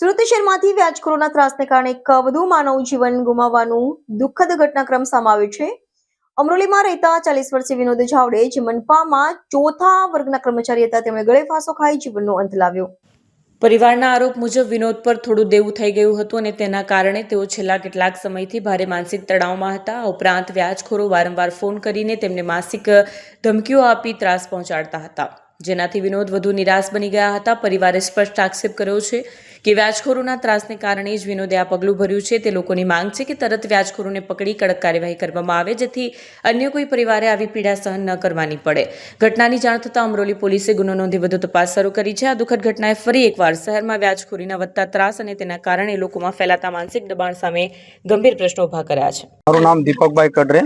સુરત શહેરમાંથી વ્યાજખોરોના ત્રાસને કારણે એક વધુ માનવ જીવન ગુમાવવાનું દુઃખદ ઘટનાક્રમ સામે આવ્યો છે. અમરોલીમાં રહેતા ચાલીસ વર્ષીય વિનોદ જાવડે જે મનપામાં ચોથા વર્ગના કર્મચારી હતા, તેમણે ગળે ફાંસો ખાઈ જીવનનો અંત લાવ્યો. પરિવારના આરોપ મુજબ વિનોદ પર થોડું દેવું થઈ ગયું હતું અને તેના કારણે તેઓ છેલ્લા કેટલાક સમયથી ભારે માનસિક તણાવમાં હતા. ઉપરાંત વ્યાજખોરો વારંવાર ફોન કરીને તેમને માસિક ધમકીઓ આપી ત્રાસ પહોંચાડતા હતા. જેનાથી વિનોદ વધુ નિરાશ બની ગયા હતા. પરિવારે સ્પષ્ટ આક્ષેપ કર્યો છે કે વ્યાજખોરોના ત્રાસને કારણે જ વિનોદે આ પગલું ભર્યું છે. તે લોકોની માંગ છે કે તરત વ્યાજખોરોને પકડી કડક કાર્યવાહી કરવામાં આવે જેથી અન્ય કોઈ પરિવારે આવી પીડા સહન ન કરવાની પડે. ઘટનાની જાણ થતાં અમરોલી પોલીસે ગુનો નોંધી વધુ તપાસ શરૂ કરી છે. આ દુઃખદ ઘટનાએ ફરી એકવાર શહેરમાં વ્યાજખોરીના વધતા ત્રાસ અને તેના કારણે લોકોમાં ફેલાતા માનસિક દબાણ સામે ગંભીર પ્રશ્નો ઊભા કર્યા છે. મારું નામ દીપકભાઈ કડરે.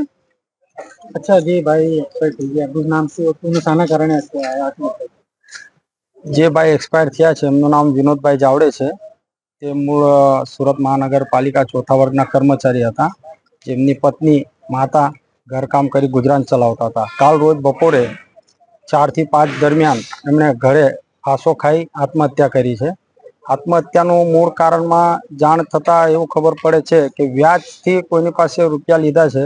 અચ્છા જી ભાઈ નામ શું શાના કારણે જે ભાઈ એક્સપાયર થયા છે, એમનું નામ વિનોદભાઈ જાવડે છે. તે મૂળ સુરત મહાનગરપાલિકા ચોથા વર્ગના કર્મચારી હતા. જેમની પત્ની માતા ઘરકામ કરી ગુજરાન ચલાવતા હતા. કાલ રોજ બપોરે ચારથી પાંચ દરમિયાન એમણે ઘરે ફાંસો ખાઈ આત્મહત્યા કરી છે. આત્મહત્યાનું મૂળ કારણમાં જાણ થતાં એવું ખબર પડે છે કે વ્યાજથી કોઈની પાસે રૂપિયા લીધા છે.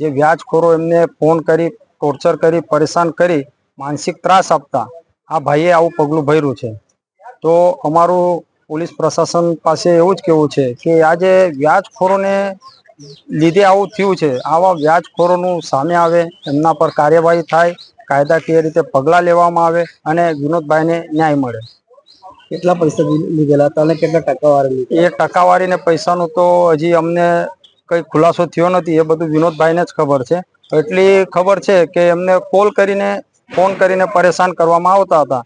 જે વ્યાજખોરો એમને ફોન કરી, ટોર્ચર કરી, પરેશાન કરી માનસિક ત્રાસ આપતા આ ભાઈએ આવું પગલું ભર્યું છે. તો અમારું પોલીસ પ્રશાસન પાસે એવું જ કેવું છે કે આજે વ્યાજખોરોને લીધે આવું થયું છે. આવા વ્યાજખોરોનું સામે આવે એમના પર કાર્યવાહી થાય કાયદાકીય રીતે પગલાં લેવામાં આવે અને વિનોદભાઈને ન્યાય મળે. કેટલા પૈસા લીધેલા હતા અને કેટલા ટકાવારી એ ટકાવારી ને પૈસાનું તો હજી અમને કંઈ ખુલાસો થયો નથી એ બધું વિનોદભાઈને જ ખબર છે. એટલી ખબર છે કે એમને કોલ કરીને ફોન કરીને પરેશાન કરવામાં આવતા હતા.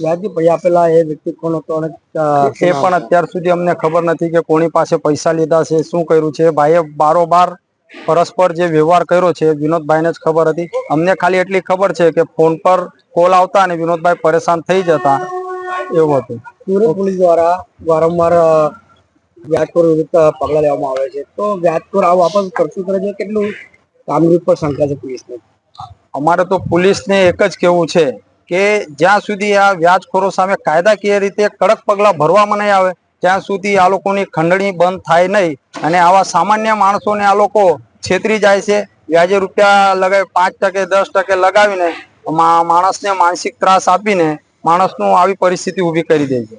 વ્યાજી આપેલા એ વ્યક્તિ કોણ હતો અને એ પણ અત્યાર સુધી અમને ખબર નથી કે કોની પાસે પૈસા લીધા છે શું કર્યું છે. ભાઈએ બારોબાર પરસ્પર જે વ્યવહાર કર્યો છે વિનોદભાઈને જ ખબર હતી. અમને ખાલી એટલી ખબર છે કે ફોન પર કોલ આવતા અને વિનોદભાઈ પરેશાન થઈ જતા. એવું હતું. સુરત પોલીસ દ્વારા વારંવાર વ્યાજખોર વિરુદ્ધ પગલાં લેવામાં આવે છે. તો વ્યાજખોર આ વાપસ કરશું કરે છે કેટલું? કામગીરી પર શંકા છે પોલીસને? અમારે તો પોલીસને એક જ કહેવું છે કે જ્યાં સુધી આ વ્યાજખોરો સામે કાયદાકીય રીતે કડક પગલાં ભરવામાં નહીં આવે, ત્યાં સુધી આ લોકોની ખંડણી બંધ થાય નહીં અને આવા સામાન્ય માણસોને આ લોકો છેતરી જાય છે. વ્યાજે રૂપિયા લગાવી, પાંચ ટકે, દસ ટકે લગાવીને માણસને માનસિક ત્રાસ આપીને માણસનું આવી પરિસ્થિતિ ઊભી કરી દે છે.